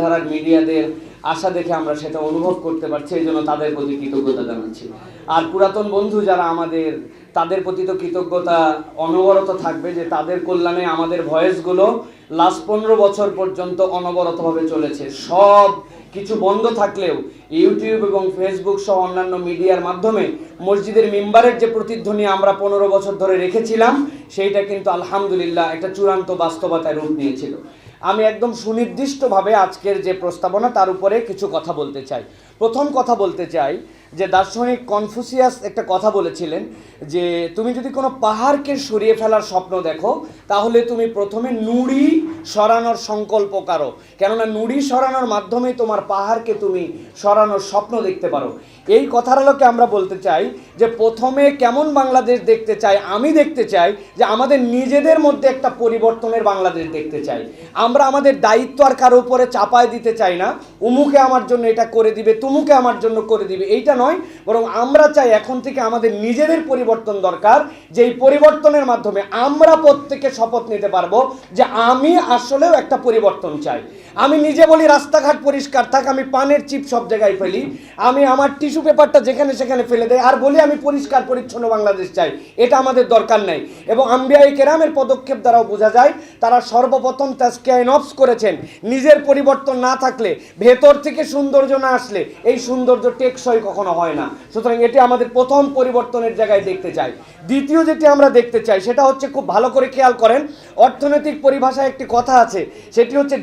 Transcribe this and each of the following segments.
ধারার মিডিয়াদের আশা দেখে আমরা সেটা অনুভব করতে পারছি, এই জন্য তাদের প্রতি কৃতজ্ঞতা জানাচ্ছি। আর পুরাতন বন্ধু যারা আমাদের, তাদের প্রতি তো কৃতজ্ঞতা অনবরত থাকবে যে তাদের কল্যাণে আমাদের ভয়েসগুলো লাস্ট পনেরো বছর পর্যন্ত অনবরতভাবে চলেছে। সব কিছু বন্ধ থাকলেও ইউটিউব এবং ফেসবুক সহ অন্যান্য মিডিয়ার মাধ্যমে মসজিদের মেম্বারের যে প্রতিধ্বনি আমরা পনেরো বছর ধরে রেখেছিলাম, সেইটা কিন্তু আলহামদুলিল্লাহ একটা চূড়ান্ত বাস্তবতায় রূপ নিয়েছিল। আমি একদম সুনির্দিষ্টভাবে আজকের যে প্রস্তাবনা, তার উপরে কিছু কথা বলতে চাই। প্রথম কথা বলতে চাই যে দার্শনিক কনফুসিয়াস একটা কথা বলেছিলেন যে তুমি যদি কোনো পাহাড়কে সরিয়ে ফেলার স্বপ্ন দেখো, তাহলে তুমি প্রথমে নুড়ি সরানোর সংকল্প করো। কেননা নুড়ি সরানোর মাধ্যমে তোমার পাহাড়কে তুমি সরানোর স্বপ্ন দেখতে পারো। এই কথার আলোকে আমরা বলতে চাই যে প্রথমে কেমন বাংলাদেশ দেখতে চাই, আমি দেখতে চাই যে আমাদের নিজেদের মধ্যে একটা পরিবর্তনের বাংলাদেশ দেখতে চাই। আমরা আমাদের দায়িত্ব আর কারও উপরে চাপায় দিতে চাই না। উমুকে আমার জন্য এটা করে দিবে, তুমুকে আমার জন্য করে দিবে, এইটা নয়, বরং আমরা চাই এখন থেকে আমাদের নিজেদের পরিবর্তন দরকার যে এই পরিবর্তনের মাধ্যমে আমরা প্রত্যেকে শপথ নিতে পারব যে আমি আসলেও একটা পরিবর্তন চাই। আমি নিজে বলি রাস্তাঘাট পরিষ্কার, থাক আমি পানের চিপ সব জায়গায় ফেলি, আমি আমার টিস্যু পেপারটা যেখানে সেখানে ফেলে দেয় আর বলি আমি পরিষ্কার পরিচ্ছন্ন বাংলাদেশ চাই, এটা আমাদের দরকার নেই। এবং আম্বিয়াই কেরামের পদক্ষেপ দ্বারাও বোঝা যায়, তারা সর্বপ্রথম তাস্কিয়া নফস করেছেন, নিজের পরিবর্তন না থাকলে, ভেতর থেকে সৌন্দর্য না আসলে, এই সৌন্দর্য টেকসই কখনো হয় না। সুতরাং এটি আমাদের প্রথম পরিবর্তনের জায়গায় দেখতে চাই। দ্বিতীয় যেটি আমরা দেখতে চাই, সেটা হচ্ছে খুব ভালো করে খেয়াল করেন, অর্থনৈতিক পরিভাষায় একটি কথা আছে, সেটি হচ্ছে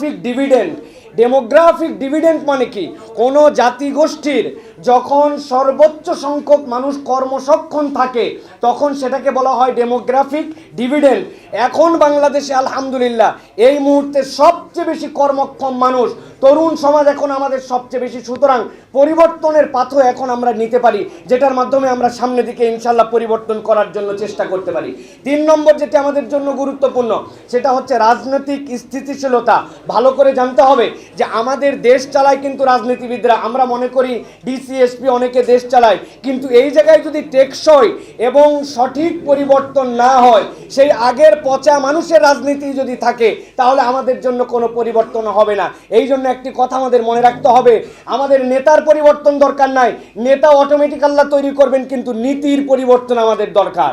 ডেমোগ্রাফিক ডিভিডেন্ড ডেমোগ্রাফিক ডিভিডেন্ড মানে কি? কোনো জাতিগোষ্ঠীর যখন সর্বোচ্চ সংখ্যক মানুষ কর্মসক্ষম থাকে, তখন সেটাকে বলা হয় ডেমোগ্রাফিক ডিভিডেন্ড এখন বাংলাদেশে আলহামদুলিল্লাহ, এই মুহূর্তে সবচেয়ে বেশি কর্মক্ষম মানুষ তরুণ সমাজ এখন আমাদের সবচেয়ে বেশি, সুতরাং পরিবর্তনের পাথো এখন আমরা নিতে পারি, যেটার মাধ্যমে আমরা সামনের দিকে ইনশাল্লাহ পরিবর্তন করার জন্য চেষ্টা করতে পারি। তিন নম্বর যেটি আমাদের জন্য গুরুত্বপূর্ণ, সেটা হচ্ছে রাজনৈতিক স্থিতিশীলতা। ভালো করে জানতে হবে যে আমাদের দেশ চালায় কিন্তু রাজনীতিবিদরা। আমরা মনে করি ডিসিএসপি অনেকে দেশ চালায়, কিন্তু এই জায়গায় যদি টেকসই এবং সঠিক পরিবর্তন না হয়, সেই আগের পচা মানুষের রাজনীতি যদি থাকে, তাহলে আমাদের জন্য কোনো পরিবর্তন হবে না। এই জন্য একটি কথা আমাদের মনে রাখতে হবে। আমাদের নেতার পরিবর্তন দরকার নাই। নেতা অটোমেটিক আল্লাহ তৈরি করবেন, কিন্তু নীতির পরিবর্তন আমাদের দরকার।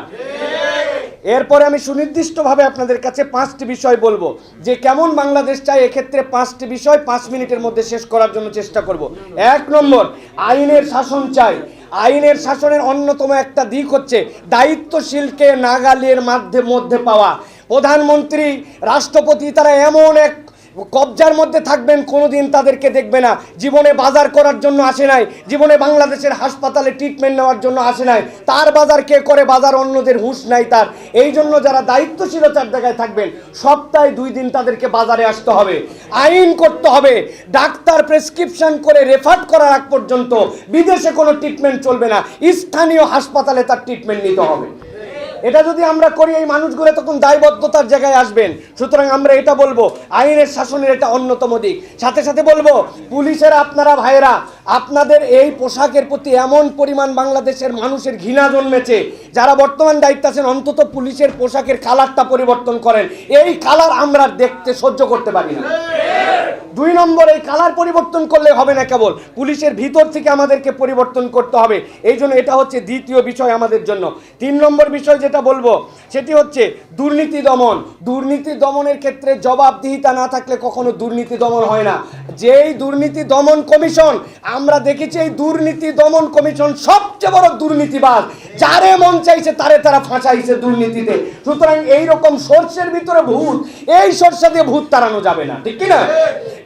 এরপরে আমি সুনির্দিষ্টভাবে আপনাদের কাছে পাঁচটি বিষয় বলব। যে কেমন বাংলাদেশ চাই এক্ষেত্রে পাঁচটি বিষয় পাঁচ মিনিটের মধ্যে শেষ করার জন্য চেষ্টা করব। এক নম্বর, আইনের শাসন চাই। আইনের শাসনের অন্যতম একটা দিক হচ্ছে দায়িত্বশীলকে নাগালের মাধ্যে মধ্যে পাওয়া। প্রধানমন্ত্রী, রাষ্ট্রপতি, তারা এমন এক কবজার মধ্যে থাকবেন, কোনোদিন তাদেরকে দেখবে না। জীবনে বাজার করার জন্য আসে নাই। জীবনে বাংলাদেশের হাসপাতালে ট্রিটমেন্ট নেওয়ার জন্য আসে নাই। তার বাজার কে করে বাজার, অন্যদের হুঁশ নাই তার। এই জন্য যারা দায়িত্বশীলতার জায়গায় থাকবেন, সপ্তাহে দুই দিন তাদেরকে বাজারে আসতে হবে। আইন করতে হবে। ডাক্তার প্রেসক্রিপশন করে রেফার করার আগ পর্যন্ত বিদেশে কোনো ট্রিটমেন্ট চলবে না। স্থানীয় হাসপাতালে তার ট্রিটমেন্ট নিতে হবে। এটা যদি আমরা করি, এই মানুষগুলো তখন দায়বদ্ধতার জায়গায় আসবেন। সুতরাং আমরা এটা বলব, আইনের শাসনের এটা অন্যতম দিক। সাথে সাথে বলব, পুলিশের আপনারা ভাইয়েরা আপনাদের এই পোশাকের প্রতি এমন পরিমাণ বাংলাদেশের মানুষের ঘৃণা জন্মেছে, যারা বর্তমান দায়িত্ব আছেন, অন্তত পুলিশের পোশাকের কালারটা পরিবর্তন করেন। এই কালার আমরা দেখতে সহ্য করতে পারি না। দুই নম্বর, এই কালার পরিবর্তন করলে হবে না কেবল, পুলিশের ভিতর থেকে আমাদেরকে পরিবর্তন করতে হবে। এই জন্য এটা হচ্ছে দ্বিতীয় বিষয় আমাদের জন্য। তিন নম্বর বিষয় যেটা বলব, সেটি হচ্ছে দুর্নীতি দমন। দুর্নীতি দমনের ক্ষেত্রে জবাবদিহিতা না থাকলে কখনো দুর্নীতি দমন হয় না। যেই দুর্নীতি দমন কমিশন আমরা দেখেছি এই দুর্নীতি দমন কমিশন সবচেয়ে বড় দুর্নীতিবাজ। যারে মন চাইছে তারে তারা ফাঁসাইছে দুর্নীতিতে। সুতরাং এই রকম সর্ষের ভিতরে ভূত, এই সর্ষা দিয়ে ভূত তাড়ানো যাবে না, ঠিক কি না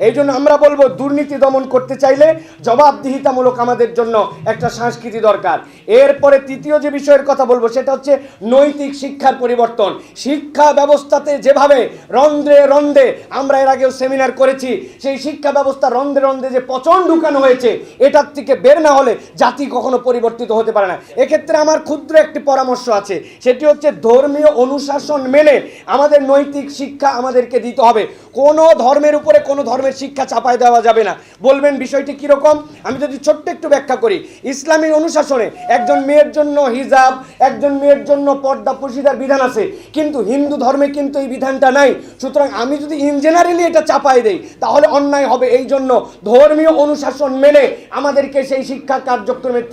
এই জন্য আমরা বলব, দুর্নীতি দমন করতে চাইলে জবাবদিহিতামূলক আমাদের জন্য একটা সংস্কৃতি দরকার। এরপরে তৃতীয় যে বিষয়ের কথা বলব, সেটা হচ্ছে নৈতিক শিক্ষার পরিবর্তন। শিক্ষা ব্যবস্থাতে যেভাবে রন্ধ্রে রন্ধ্রে, আমরা এর আগেও সেমিনার করেছি, সেই শিক্ষা ব্যবস্থা রন্ধ্রে রন্ধ্রে যে পচন ঢুকানো হয়েছে এটার থেকে বের না হলে জাতি কখনো পরিবর্তিত হতে পারে না। এক্ষেত্রে আমার ক্ষুদ্র একটি পরামর্শ আছে। সেটি হচ্ছে ধর্মীয় অনুশাসন মেনে আমাদের নৈতিক শিক্ষা আমাদেরকে দিতে হবে। কোনো ধর্মের উপরে কোনো ধর্মের শিক্ষা চাপায় দেওয়া যাবে না। বলবেন বিষয়টি কীরকম? আমি যদি ছোট্ট একটু ব্যাখ্যা করি। ইসলামী অনুশাসনে একজন মেয়ের জন্য হিজাব, একজন মেয়ের জন্য পর্দা পশিদার বিধান আছে। কিন্তু হিন্দু ধর্মে কিন্তু এই বিধানটা নাই। সুতরাং আমি যদি ইন জেনারেলি এটা চাপায় দেই, তাহলে অন্যায় হবে। এই জন্য ধর্মীয় অনুশাসন মেনে আমাদেরকে সেই শিক্ষা কার্যক্রমের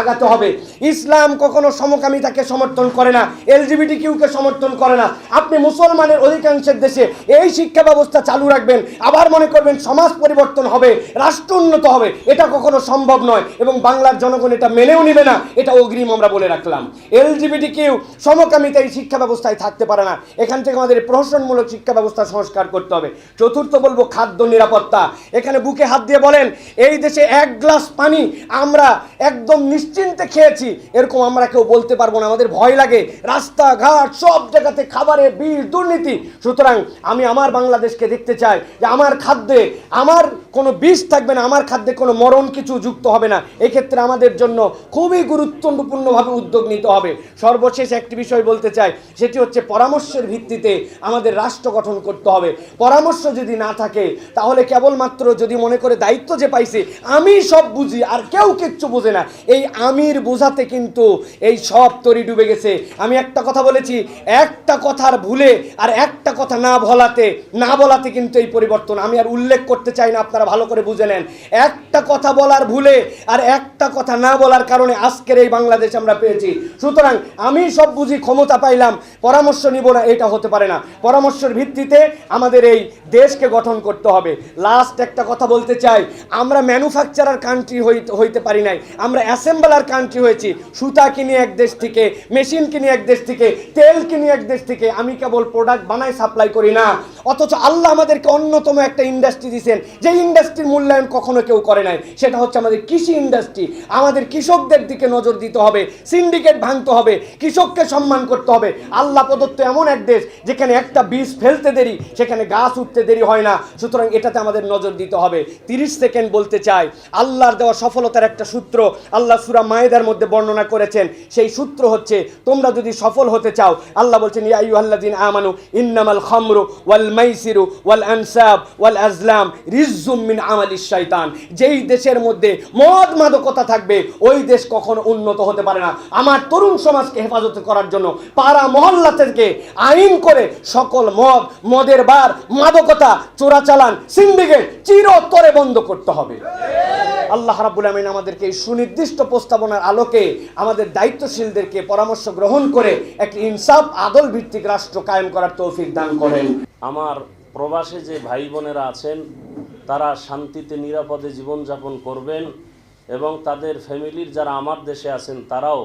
আগাতে হবে। ইসলাম কখনো সমকামিতাকে সমর্থন করে না এলজিবিটি কিউকে সমর্থন করে না। আপনি মুসলমানের অধিকাংশের দেশে এই শিক্ষা ব্যবস্থা চালু রাখবেন। আবার মনে করবেন সমাজ পরিবর্তন হবে, রাষ্ট্র উন্নত হবে। এটা কখনো সম্ভব নয় এবং বাংলার জনগণ এটা মেনেও নিবে না। এটা অগ্রিম আমরা বলে রাখলাম। এলজিবিটি কেউ সমকামিতা এই শিক্ষা ব্যবস্থায় থাকতে পারে না। এখান থেকে আমাদের প্রহসনমূলক শিক্ষা ব্যবস্থা সংস্কার করতে হবে। চতুর্থ বলব খাদ্য নিরাপত্তা। এখানে বুকে হাত দিয়ে বলেন, এই দেশে এক গ্লাস পানি আমরা একদম নিশ্চিন্তে খেয়েছি। এরকম আমরা কেউ বলতে পারব না। আমাদের ভয় লাগে। রাস্তাঘাট সব জায়গাতে খাবারের বিষ দুর্নীতি। সুতরাং আমি আমার বাংলাদেশকে দেখতে চাই যে আমার খাদ্যে আমার কোনো বিষ থাকবে না, আমার খাদ্যে কোনো মরণ কিছু যুক্ত হবে না। এক্ষেত্রে আমাদের জন্য খুবই গুরুত্বপূর্ণভাবে উদ্যোগ নিতে হবে। সর্বশেষ একটি বিষয় বলতে চাই, সেটি হচ্ছে পরামর্শের ভিত্তিতে আমাদের রাষ্ট্র গঠন করতে হবে। পরামর্শ যদি না থাকে, তাহলে কেবলমাত্র যদি মনে করে দায়িত্ব যে পাইছে, আমি সব বুঝি, আর কেউ কিচ্ছু বোঝে না। এই আমির বোঝাতে কিন্তু এই সব তরি ডুবে গেছে। আমি একটা কথা বলেছি, একটা কথার ভুলে আর একটা কথা না বলাতে না বলাতে কিন্তু এই পরিবর্তন। আমি আর উল্লেখ করতে চাই না, আপনারা ভালো করে বুঝে নেন। একটা কথা বলার ভুলে আর একটা কথা না বলার কারণে আজকের এই বাংলাদেশ আমরা পেয়েছি। সুতরাং আমি সব বুঝি, ক্ষমতা পাইলাম, পরামর্শ নিব না, এটা হতে পারে না। পরামর্শের ভিত্তিতে আমাদের এই দেশকে গঠন করতে হবে। লাস্ট একটা কথা বলতে চাই, আমরা ম্যানুফ্যাকচারার কান্ট্রি হইতে পারি নাই। আমরা অ্যাসেম্বলার কান্ট্রি হয়েছি। সুতা কিনি এক দেশ থেকে মেশিন কিনি এক দেশ থেকে, তেল কিনি এক দেশ থেকে। আমি কেবল প্রোডাক্ট বানাই সাপ্লাই করি না। অথচ আল্লাহ আমাদেরকে অন্যতম একটা ইন্ডাস্ট্রি দিয়েছেন যে ইন্ডাস্ট্রির মূল্যায়ন কখনো কেউ করে নাই, সেটা হচ্ছে আমাদের কৃষি ইন্ডাস্ট্রি আমাদের কৃষকদের দিকে নজর দিতে হবে সিন্ডিকেট ভাঙতে হবে, কৃষককে সম্মান করতে হবে। আল্লাহ প্রদত্ত এমন এক দেশ যেখানে একটা বীজ ফেলতে দেরি, সেখানে গাছ উঠতে দেরি হয় না। সুতরাং এটাতে আমাদের নজর দিতে হবে। তিরিশ সেকেন্ড বলতে চাই, আল্লাহর দেওয়া সফলতার একটা সূত্র আল্লাহ সুরা মায়েদার মধ্যে বর্ণনা করেছেন। সেই সূত্র হচ্ছে, তোমরা যদি সফল হতে চাও, আল্লাহ বলছেন, ইয়া আইয়ুহাল্লাযিন আমানু, ইন্নামাল খামরু ওয়াল মাইসিরু ওয়াল আনসাব ওয়াল আজলাম রিজ্জুম মিন শয়তান যেই দেশের মধ্যে মদ মাদকতা থাকবে, ওই দেশ কখনো উন্নত হতে পারে না। আমার তরুণ সমাজকে হেফাজত করার জন্য পাড়া মহল্লা থেকে আইন করে সকল মদ, মদের বার, মাদকতা, চোরাচালান, সিন্ডিকেট চিরতরে বন্ধ করতে হবে। আল্লাহ রাব্বুল আমিন আমাদেরকে এই সুনির্দিষ্ট প্রস্তাবনার আলোকে আমাদের দায়িত্বশীলদেরকে পরামর্শ গ্রহণ করে একটি ইনসাফ আদল ভিত্তিক রাষ্ট্র কায়েম করার তৌফিক দান করেন। আমার প্রবাসে যে ভাই বোনেরা আছেন, তারা শান্তিতে, নিরাপদে জীবনযাপন করবেন এবং তাদের ফ্যামিলির যারা আমার দেশে আছেন, তারাও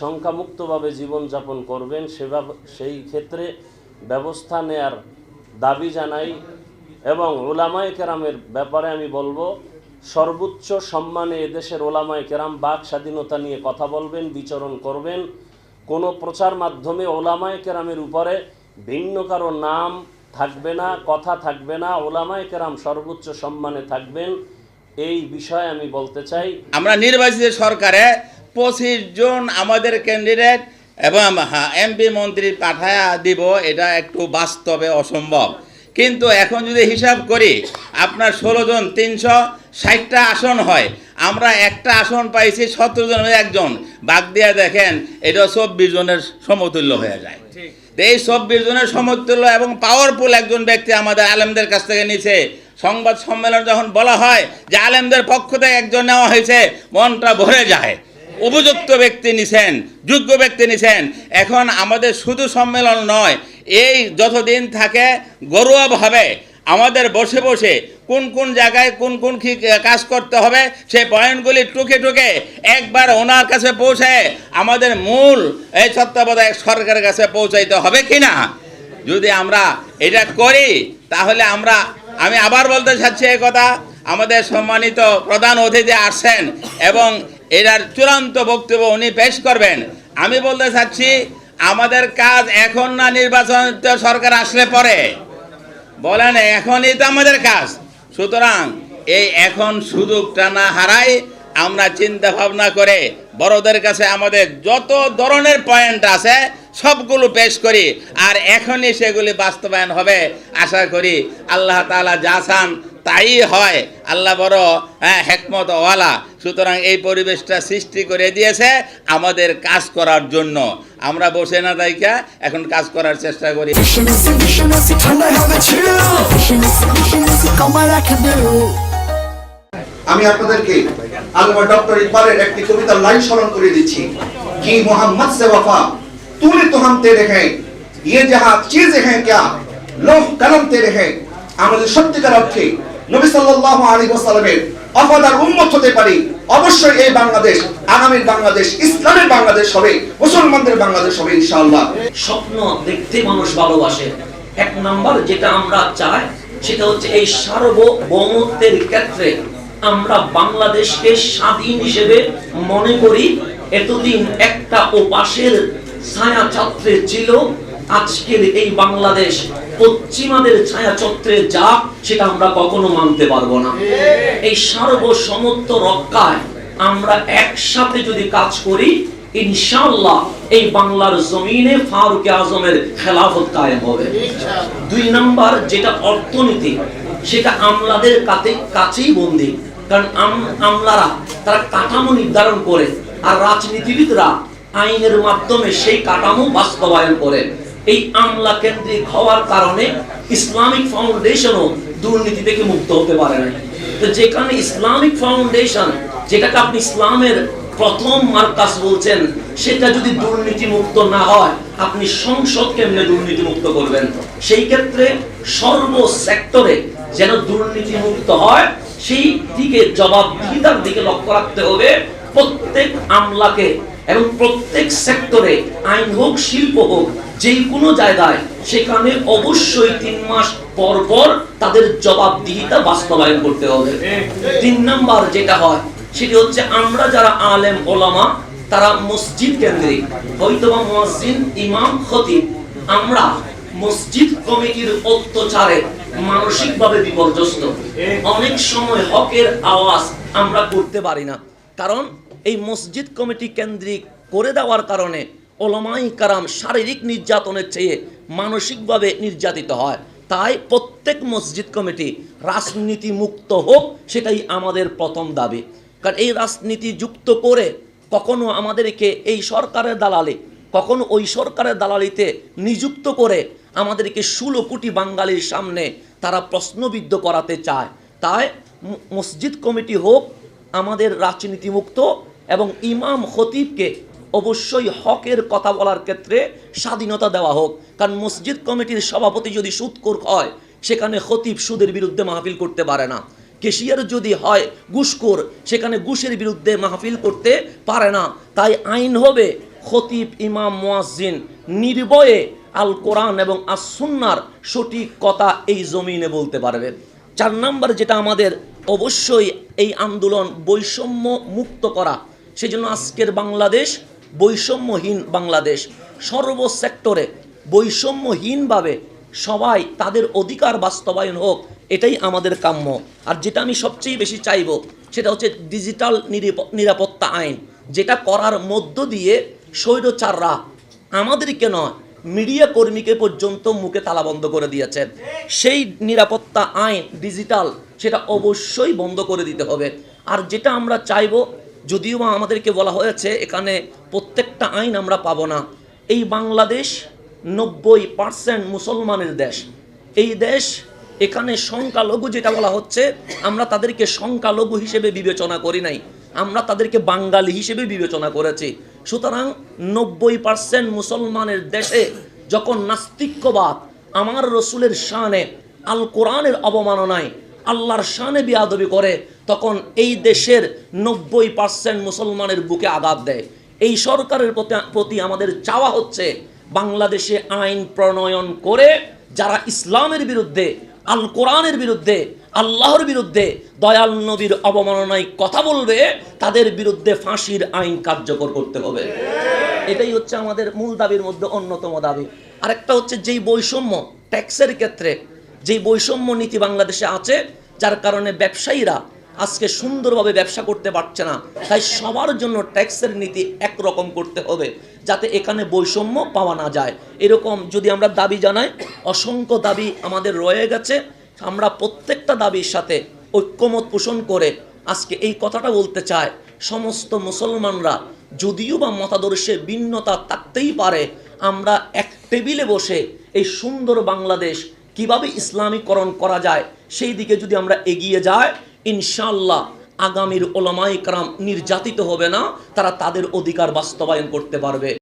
সংখ্যামুক্তভাবে জীবনযাপন করবেন। সেভাবে, সেই ক্ষেত্রে ব্যবস্থা নেয়ার দাবি জানাই এবং ওলামায় কেরামের ব্যাপারে আমি বলব, সর্বোচ্চ সম্মানে এদেশের ওলামায় কেরাম বাক স্বাধীনতা নিয়ে কথা বলবেন, বিচরণ করবেন। কোনো প্রচার মাধ্যমে ওলামায় কেরামের উপরে ভিন্ন কারও নাম থাকবে না কথা থাকবে না ওলামায় কেরাম সর্বোচ্চ সম্মানে থাকবেন। এই বিষয়ে আমি বলতে চাই আমরা নির্বাচিত সরকারে পঁচিশ জন আমাদের ক্যান্ডিডেট এবং এমপি মন্ত্রী পাঠায়া দিব এটা একটু বাস্তবে অসম্ভব। কিন্তু এখন যদি হিসাব করি আপনার ষোলো জন তিনশো ষাটটা আসন হয় আমরা একটা আসন পাইছি সতেরো জনের একজন। বাদ দিয়ে দেখেন এটা চব্বিশ জনের সমতুল্য হয়ে যায়। এই চব্বিশ জনের সমতুল্য এবং পাওয়ারফুল একজন ব্যক্তি আমাদের আলেমদের কাছ থেকে নিচে সংবাদ সম্মেলন যখন বলা হয় যে আলেমদের পক্ষ থেকে একজন নেওয়া হয়েছে, মনটা ভরে যায়। উপযুক্ত ব্যক্তি নিছেন, যোগ্য ব্যক্তি নিছেন। এখন আমাদের শুধু সম্মেলন নয়, এই যতদিন থাকে ঘরোয়াভাবে আমাদের বসে বসে কোন কোন জায়গায় কোন কোন কাজ করতে হবে, সেই পয়েন্টগুলি টুকে টুকে একবার ওনার কাছে পৌঁছে আমাদের মূল এই তত্ত্বাবধায়ক সরকারের কাছে পৌঁছাইতে হবে কি না যদি আমরা এটা করি, তাহলে আমরা, আমি আবার বলতে চাচ্ছি এই কথা, আমাদের সম্মানিত প্রধান অতিথি আসছেন এবং এটার চূড়ান্ত বক্তব্য উনি পেশ করবেন। আমি বলতে চাচ্ছি, আমাদের কাজ এখন না নির্বাচন সরকার আসলে পরে? বলেন, এখনই তো আমাদের কাজ। সুতরাং এই এখন সুযোগটা না হারাই আমরা চিন্তা ভাবনা করে বড়দের কাছে আমাদের যত ধরনের পয়েন্ট আছে সবগুলো পেশ করি, আর এখনই সেগুলি বাস্তবায়ন হবে। আশা করি আল্লাহ তালা যা চান তাই হয় আল্লাহ বড় হ্যাঁ হেকমত ওয়ালা সুতরাং এই পরিবেশটা সৃষ্টি করে দিয়েছে আমাদের কাজ করার জন্য আমরা বসে না তাইকা এখন কাজ করার চেষ্টা করি Missionist, missionist, ঠান্ডায় হবে chill Missionist, missionist, কমার রাখা দেও আমি আপনাদেরকে আল্লামা ডক্টর ইকবালের একটি কবিতার লাইন স্মরণ করে দিচ্ছি কি मोहम्मद से वफा तूने तो हम तेरे हैं ये जहां चीजें हैं क्या লৌহ কলম তেরে हैं আমাদের সত্যিকার অর্থে নবী সাল্লাল্লাহু আলাইহি ওয়াসাল্লামের অফাদার উম্মত হতে পারি। অবশ্যই এই বাংলাদেশ, আগামীর বাংলাদেশ, ইসলামের বাংলাদেশ হবে, মুসলমানদের বাংলাদেশ হবে ইনশাআল্লাহ। স্বপ্ন দেখতে মানুষ ভালোবাসে। এক নাম্বার যেটা আমরা চাই, সেটা হচ্ছে এই সার্বভৌমত্বের ক্ষেত্রে আমরা বাংলাদেশকে স্বাধীন হিসেবে মনে করি। এতদিন একটা ওপাশের ছায়া ছত্রে ছিল আজকের এই বাংলাদেশ পশ্চিমাদের ছায়া ছত্রে যা সেটা আমরা কখনো মানতে পারব না। এই সার্বসমত্ব রক্ষায় আমরা একসাথে যদি কাজ করি এই বাংলার জমিনে ফারুক আজমের খেলাফত কায়েম হবে। দুই নাম্বার যেটা অর্থনীতি, সেটা আমলাদের কাছে কাছেই বন্দি। কারণ আম- আমলারা, তারা কাঠামো নির্ধারণ করে, আর রাজনীতিবিদরা আইনের মাধ্যমে সেই কাঠামো বাস্তবায়ন করে। এই আমলা কেন্দ্রিক হওয়ার কারণে ইসলামিক ফাউন্ডেশনও দুর্নীতি থেকে মুক্ত হতে পারে না তো যেখানে ইসলামিক ফাউন্ডেশন, যেটাকে আপনি ইসলামের প্রথম মার্কাস বলছেন, সেটা যদি দুর্নীতি মুক্ত না হয়, আপনি সংসদ কেমনে দুর্নীতি মুক্ত করবেন? সেই ক্ষেত্রে সর্ব সেক্টরে যেন দুর্নীতি মুক্ত হয়, সেই দিকে জবাবদিহিতার দিকে লক্ষ্য রাখতে হবে। প্রত্যেক আমলাকে এবং প্রত্যেক সেক্টরে আইন হোক, শিল্প হোক যে কোনো জায়গায়, সেখানে অবশ্যই তিন মাস পর পর তাদের জবাবদিহিতা বাস্তবায়ন করতে হবে। তিন নাম্বার যেটা হয়, সেটি হচ্ছে আমরা যারা আলেম, ওলামা, তারা মসজিদ কেন্দ্রিক। হয়তোবা মুয়াজ্জিন ইমাম, খতিব, আমরা মসজিদ কমিটির অত্যাচারে মানসিকভাবে বিপর্যস্ত। অনেক সময় হকের আওয়াজ আমরা করতে পারি না। কারণ এই মসজিদ কমিটি কেন্দ্রিক করে দেওয়ার কারণে ওলামাই কারাম শারীরিক নির্যাতনের চেয়ে মানসিকভাবে নির্যাতিত হয়। তাই প্রত্যেক মসজিদ কমিটি রাজনীতি মুক্ত হোক, সেটাই আমাদের প্রথম দাবি। কারণ এই রাজনীতি যুক্ত করে কখনো আমাদেরকে এই সরকারের দালালি, কখনো ওই সরকারের দালালিতে নিযুক্ত করে আমাদেরকে ষোলো কোটি বাঙালির সামনে তারা প্রশ্নবিদ্ধ করাতে চায়। তাই মসজিদ কমিটি হোক, আমাদের রাজনীতিমুক্ত এবং ইমাম খতিবকে অবশ্যই হকের কথা বলার ক্ষেত্রে স্বাধীনতা দেওয়া হোক। কারণ মসজিদ কমিটির সভাপতি যদি সুদখোর হয়, সেখানে খতিব সুদের বিরুদ্ধে মাহফিল করতে পারে না। কেশিয়ার যদি হয় ঘুষখোর, সেখানে ঘুষের বিরুদ্ধে মাহফিল করতে পারে না। তাই আইন হবে খতিব ইমাম মুয়াজ্জিন নির্ভয়ে আল কোরআন এবং আসুন্নার সঠিক কথা এই জমিনে বলতে পারবে। চার নাম্বার যেটা আমাদের অবশ্যই এই আন্দোলন বৈষম্য মুক্ত করা সেজন্য আজকের বাংলাদেশ বৈষম্যহীন বাংলাদেশ। সর্ব সেক্টরে বৈষম্যহীনভাবে সবাই তাদের অধিকার বাস্তবায়ন হোক, এটাই আমাদের কাম্য। আর যেটা আমি সবচেয়ে বেশি চাইব, সেটা হচ্ছে ডিজিটাল নিরাপ- নিরাপত্তা আইন, যেটা করার মধ্য দিয়ে স্বৈরচাররা আমাদেরকে নয়, মিডিয়া কর্মীকে পর্যন্ত মুখে তালাবন্ধ করে দিয়েছেন সেই নিরাপত্তা আইন, ডিজিটাল, সেটা অবশ্যই বন্ধ করে দিতে হবে। আর যেটা আমরা চাইব যদিও বা আমাদেরকে বলা হয়েছে, এখানে প্রত্যেকটা আইন আমরা পাবো না। এই বাংলাদেশ নব্বই পার্সেন্ট মুসলমানের দেশ। এই দেশ এখানে সংখ্যালঘু যেটা বলা হচ্ছে, আমরা তাদেরকে সংখ্যালঘু হিসেবে বিবেচনা করি নাই। আমরা তাদেরকে বাঙালি হিসেবে বিবেচনা করেছি। সুতরাং নব্বই পার্সেন্ট মুসলমানের দেশে যখন নাস্তিক্যবাদ, আমার রসুলের শানে, আল কোরআনের অবমাননায় আল্লাহর শানে বিয়াদবি করে, তখন এই দেশের নব্বই পার্সেন্ট মুসলমানের বুকে আঘাত দেয়। এই সরকারের প্রতি- আমাদের চাওয়া হচ্ছে বাংলাদেশে আইন প্রণয়ন করে যারা ইসলামের বিরুদ্ধে, আল কোরআনের বিরুদ্ধে, আল্লাহর বিরুদ্ধে দয়াল নবীর অবমাননায় কথা বলবে, তাদের বিরুদ্ধে ফাঁসির আইন কার্যকর করতে হবে। এটাই হচ্ছে আমাদের মূল দাবির মধ্যে অন্যতম দাবি। আরেকটা হচ্ছে যেই বৈষম্য ট্যাক্সের ক্ষেত্রে যেই বৈষম্য নীতি বাংলাদেশে আছে, যার কারণে ব্যবসায়ীরা আজকে সুন্দরভাবে ব্যবসা করতে পারছে না, তাই সবার জন্য ট্যাক্সের নীতি একরকম করতে হবে, যাতে এখানে বৈষম্য পাওয়া না যায়। এরকম যদি আমরা দাবি জানাই, অসংখ্য দাবি আমাদের রয়ে গেছে, আমরা প্রত্যেকটা দাবির সাথে ঐক্যমত পোষণ করে আজকে এই কথাটা বলতে চায় সমস্ত মুসলমানরা যদিও বা মতাদর্শে ভিন্নতা থাকতেই পারে, আমরা এক টেবিলে বসে এই সুন্দর বাংলাদেশ কীভাবে ইসলামীকরণ করা যায়, সেই দিকে যদি আমরা এগিয়ে যাই ইনশাল্লাহ আগামীর ওলামাইকরাম নির্যাতিত হবে না, তারা তাদের অধিকার বাস্তবায়ন করতে পারবে।